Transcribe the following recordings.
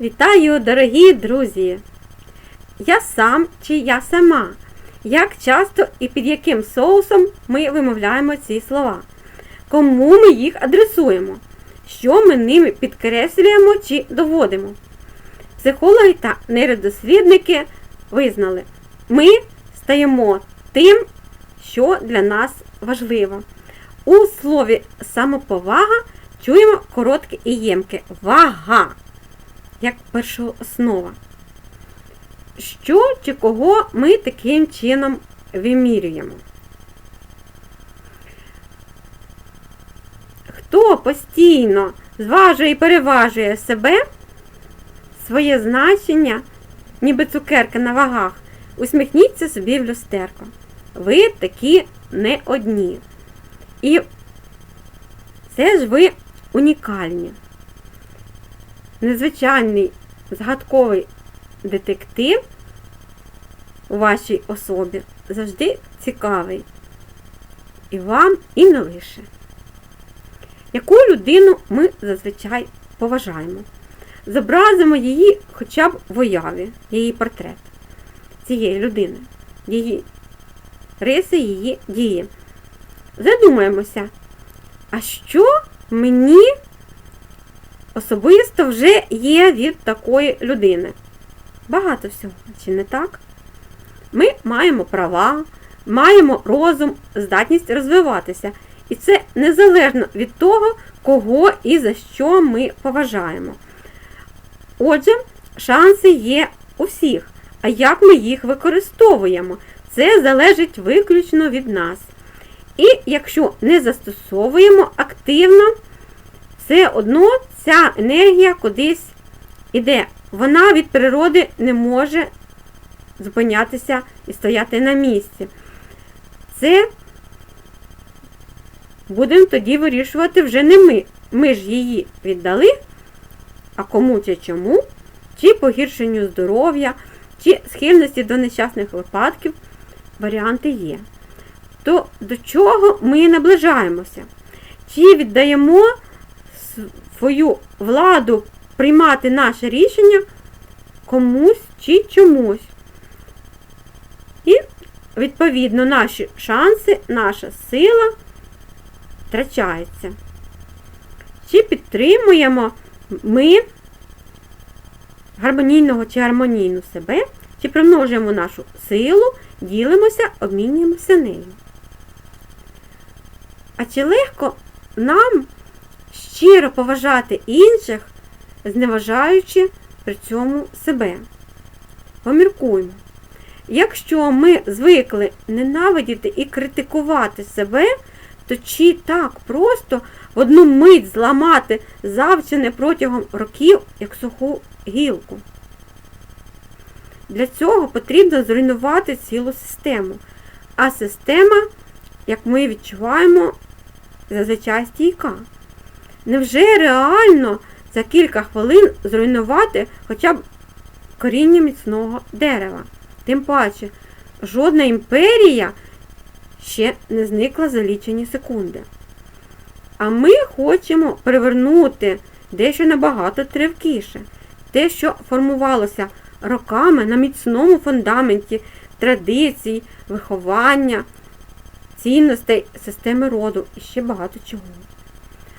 Вітаю, дорогі друзі! Я сам чи я сама. Як часто і під яким соусом ми вимовляємо ці слова? Кому ми їх адресуємо? Що ми ними підкреслюємо чи доводимо? Психологи та нейродослідники визнали, ми стаємо тим, що для нас важливо. У слові самоповага чуємо коротке і ємке вага як першооснова. Що чи кого ми таким чином вимірюємо? Хто постійно зважує і переважує себе, своє значення, ніби цукерка на вагах, усміхніться собі в люстерко. Ви такі не одні. І це ж ви унікальні незвичайний згадковий детектив у вашій особі завжди цікавий. І вам, і не лише. Яку людину ми зазвичай поважаємо? Зобразимо її хоча б в уяві, її портрет цієї людини, її риси, її дії. Задумаємося, а що мені особисто вже є від такої людини. Багато всього, чи не так? Ми маємо права, маємо розум, здатність розвиватися. І це незалежно від того, кого і за що ми поважаємо. Отже, шанси є у всіх. А як ми їх використовуємо? Це залежить виключно від нас. І якщо не застосовуємо активно, все одно ця енергія кудись іде. Вона від природи не може зупинятися і стояти на місці. Це будемо тоді вирішувати вже не ми. Ми ж її віддали, а кому чи чому, чи погіршенню здоров'я, чи схильності до нещасних випадків. Варіанти є. То до чого ми наближаємося? Чи віддаємо свою владу приймати наше рішення комусь чи чомусь. І, відповідно, наші шанси, наша сила втрачається. Чи підтримуємо ми гармонійного чи гармонійну себе, чи примножуємо нашу силу, ділимося, обмінюємося нею. А чи легко нам щиро поважати інших, зневажаючи при цьому себе. Поміркуймо. Якщо ми звикли ненавидіти і критикувати себе, то чи так просто в одну мить зламати завчене протягом років, як суху гілку? Для цього потрібно зруйнувати цілу систему. А система, як ми відчуваємо, зазвичай стійка. Невже реально за кілька хвилин зруйнувати хоча б коріння міцного дерева? Тим паче, жодна імперія ще не зникла за лічені секунди. А ми хочемо привернути дещо набагато тривкіше. Те, що формувалося роками на міцному фундаменті традицій, виховання, цінностей системи роду і ще багато чого.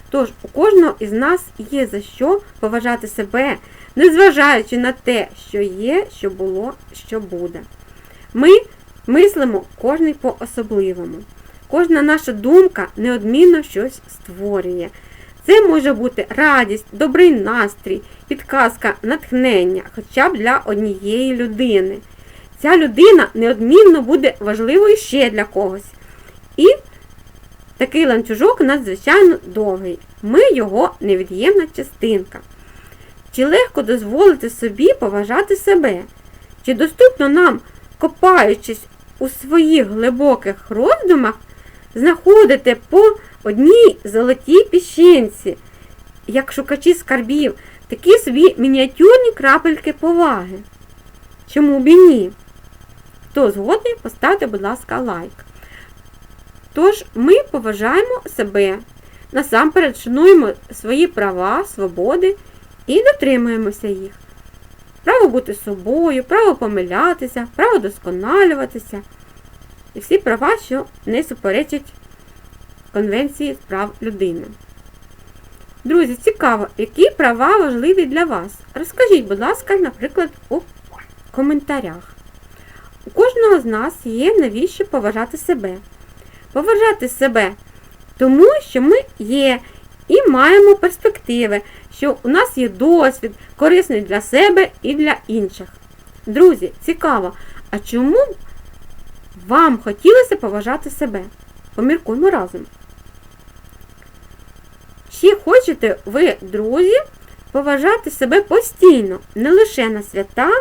Тож у кожного із нас є за що поважати себе, незважаючи на те, що є, що було, що буде. Ми мислимо кожний по-особливому. Кожна наша думка неодмінно щось створює. Це може бути радість, добрий настрій, підказка, натхнення, хоча б для однієї людини. Ця людина неодмінно буде важливою ще для когось. І Такий ланцюжок надзвичайно довгий. Ми його невід'ємна частинка. Чи легко дозволити собі поважати себе? Чи доступно нам, копаючись у своїх глибоких роздумах, знаходити по одній золотій піщинці, як шукачі скарбів, такі собі мініатюрні крапельки поваги? Чому б і ні? Хто згодний, поставте, будь ласка, лайк. Тож ми поважаємо себе, насамперед шануємо свої права, свободи і дотримуємося їх. право бути собою, право помилятися, право досконалюватися. І всі права, що не суперечать Конвенції з прав людини. Друзі, цікаво, які права важливі для вас? Розкажіть, будь ласка, наприклад, у коментарях. У кожного з нас є навіщо поважати себе. Поважати себе, тому що ми є і маємо перспективи, що у нас є досвід, корисний для себе і для інших. Друзі, цікаво, а чому вам хотілося поважати себе? Поміркуємо разом. Чи хочете ви, друзі, поважати себе постійно, не лише на свята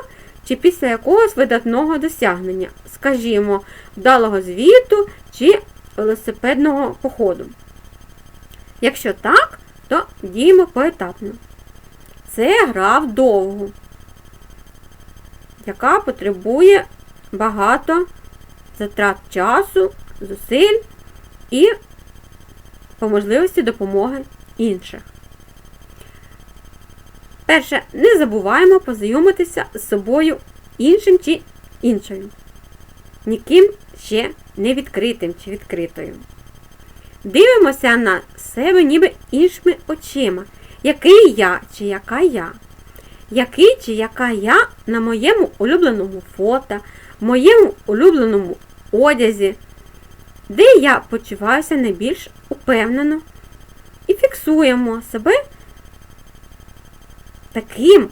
чи після якогось видатного досягнення, скажімо, вдалого звіту чи велосипедного походу? Якщо так, то діємо поетапно. Це гра вдовгу, яка потребує багато затрат часу, зусиль і по можливості допомоги інших. Перше, не забуваємо познайомитися з собою іншим чи іншою. Ніким ще не відкритим чи відкритою. Дивимося на себе ніби іншими очима. Який я чи яка я? Який чи яка я на моєму улюбленому фото, моєму улюбленому одязі, де я почуваюся найбільш упевнено. І фіксуємо себе таким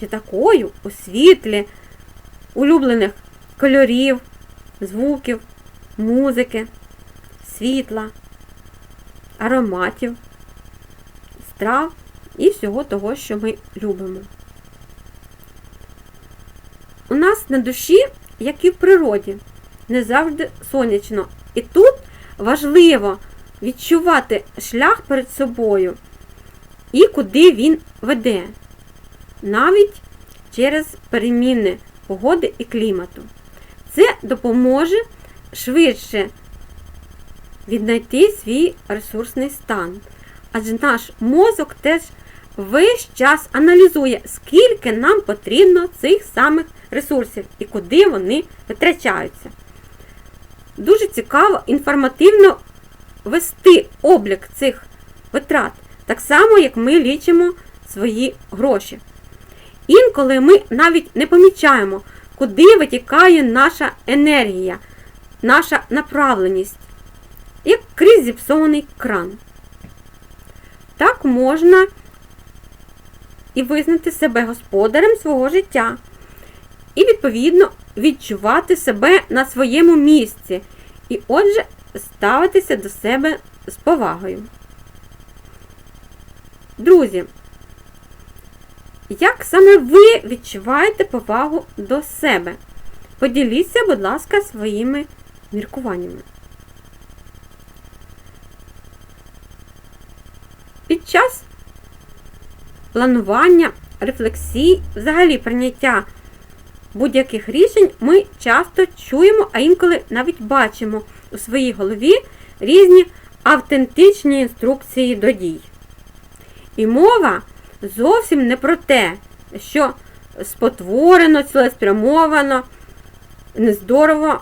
чи такою у світлі улюблених кольорів, звуків, музики, світла, ароматів, страв і всього того, що ми любимо. У нас на душі, як і в природі, не завжди сонячно. І тут важливо відчувати шлях перед собою і куди він веде, навіть через переміни погоди і клімату. Це допоможе швидше віднайти свій ресурсний стан. Адже наш мозок теж весь час аналізує, скільки нам потрібно цих самих ресурсів і куди вони витрачаються. Дуже цікаво інформативно вести облік цих витрат, так само, як ми лічимо свої гроші. Інколи ми навіть не помічаємо, куди витікає наша енергія, наша направленість, як крізь зіпсований кран. Так можна і визнати себе господарем свого життя. І, відповідно, відчувати себе на своєму місці. І, отже, ставитися до себе з повагою. Друзі, як саме ви відчуваєте повагу до себе? Поділіться, будь ласка, своїми міркуваннями. Під час планування, рефлексій, взагалі прийняття будь-яких рішень ми часто чуємо, а інколи навіть бачимо у своїй голові різні автентичні інструкції до дій. І мова зовсім не про те, що спотворено, цілеспрямовано, нездорово,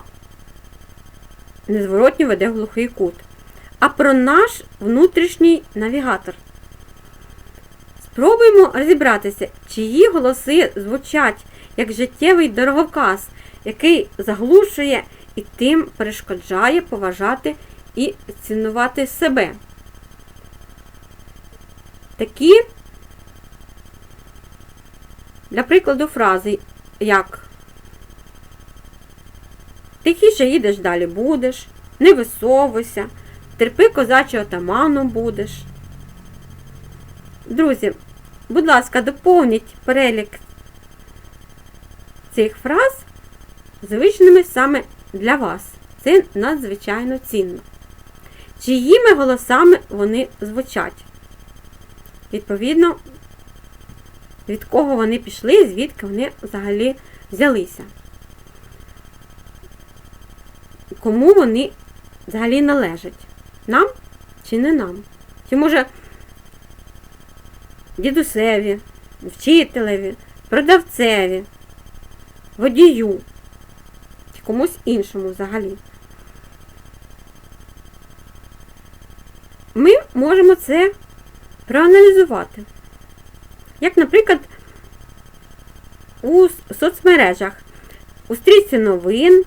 незворотньо веде глухий кут, а про наш внутрішній навігатор. Спробуємо розібратися, чиї голоси звучать як життєвий дороговказ, який заглушує і тим перешкоджає поважати і цінувати себе. Такі, для прикладу, фрази, як Тихіше їдеш далі будеш, не висовуйся, терпи козачого таману будеш. Друзі, будь ласка, доповніть перелік цих фраз звичними саме для вас. Це надзвичайно цінно. Чиїми голосами вони звучать? Відповідно, від кого вони пішли, звідки вони взагалі взялися. Кому вони взагалі належать? Нам чи не нам? Чи може дідусеві, вчителеві, продавцеві, водію чи комусь іншому взагалі. Ми можемо це проаналізувати. Як, наприклад, у соцмережах, у стрічці новин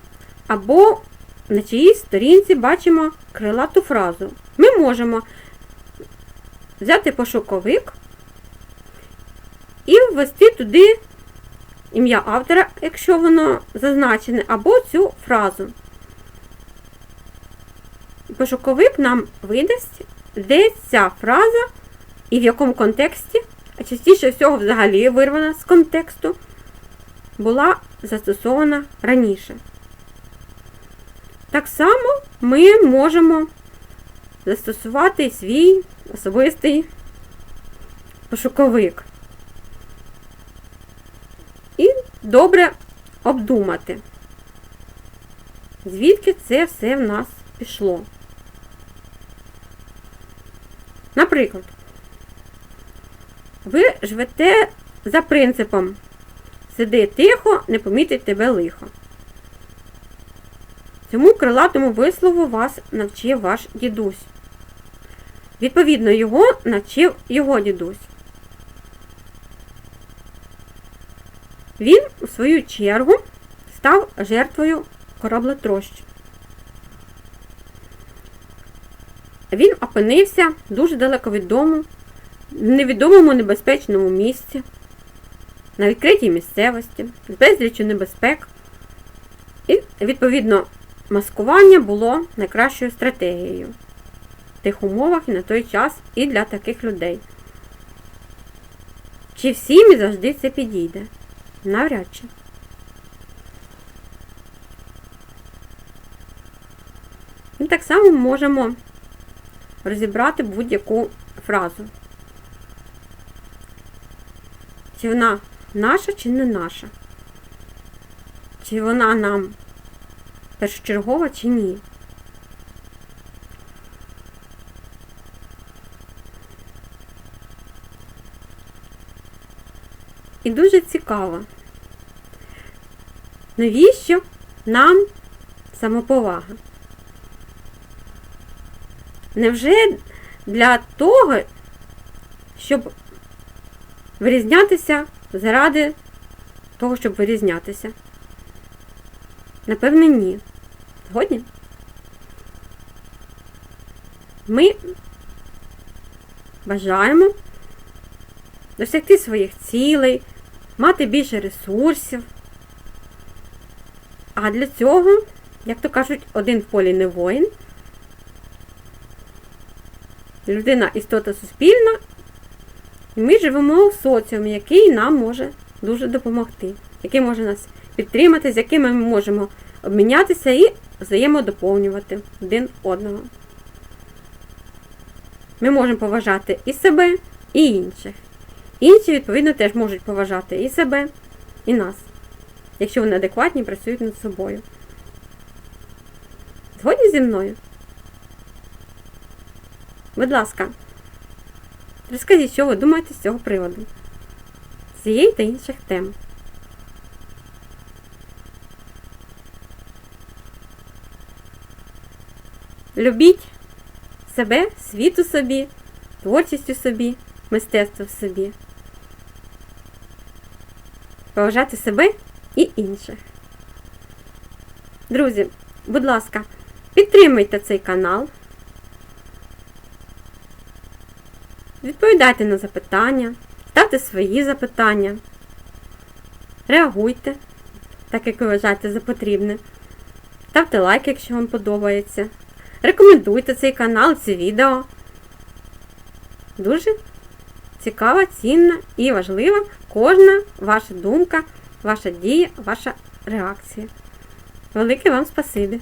або на чиїсь сторінці бачимо крилату фразу. Ми можемо взяти пошуковик і ввести туди ім'я автора, якщо воно зазначене, або цю фразу. Пошуковик нам видасть, де ця фраза і в якому контексті, а частіше всього взагалі вирвана з контексту, була застосована раніше. Так само ми можемо застосувати свій особистий пошуковик і добре обдумати, звідки це все в нас пішло. Наприклад, ви живете за принципом сиди тихо, не помітить тебе лихо. Цьому крилатому вислову вас навчив ваш дідусь. Відповідно, його навчив його дідусь. Він, у свою чергу, став жертвою кораблетрощ. Він опинився дуже далеко від дому, невідомому небезпечному місці, на відкритій місцевості, з безлічю небезпек. І, відповідно, маскування було найкращою стратегією в тих умовах і на той час і для таких людей. Чи всім і завжди це підійде? Навряд чи. І так само можемо розібрати будь-яку фразу. Чи вона наша, чи не наша? Чи вона нам першочергова, чи ні? І дуже цікаво, навіщо нам самоповага? Невже для того, щоб вирізнятися заради того, щоб вирізнятися? Напевне, ні. Згодні? Ми бажаємо досягти своїх цілей, мати більше ресурсів. А для цього, як то кажуть, один в полі не воїн. Людина істота суспільна, ми живемо в соціумі, який нам може дуже допомогти, який може нас підтримати, з якими ми можемо обмінятися і взаємодоповнювати один одного. Ми можемо поважати і себе, і інших. Інші, відповідно, теж можуть поважати і себе, і нас, якщо вони адекватні працюють над собою. Згодні зі мною? Будь ласка, розкажіть, що ви думаєте з цього приводу, цієї та інших тем. Любіть себе, світу собі, творчістю собі, мистецтво в собі. Поважати себе і інших. Друзі, будь ласка, підтримуйте цей канал. Відповідайте на запитання, ставте свої запитання, реагуйте, так як ви вважаєте за потрібне. Ставте лайк, якщо вам подобається. Рекомендуйте цей канал, це відео. Дуже цікава, цінна і важлива кожна ваша думка, ваша дія, ваша реакція. Велике вам спасибі!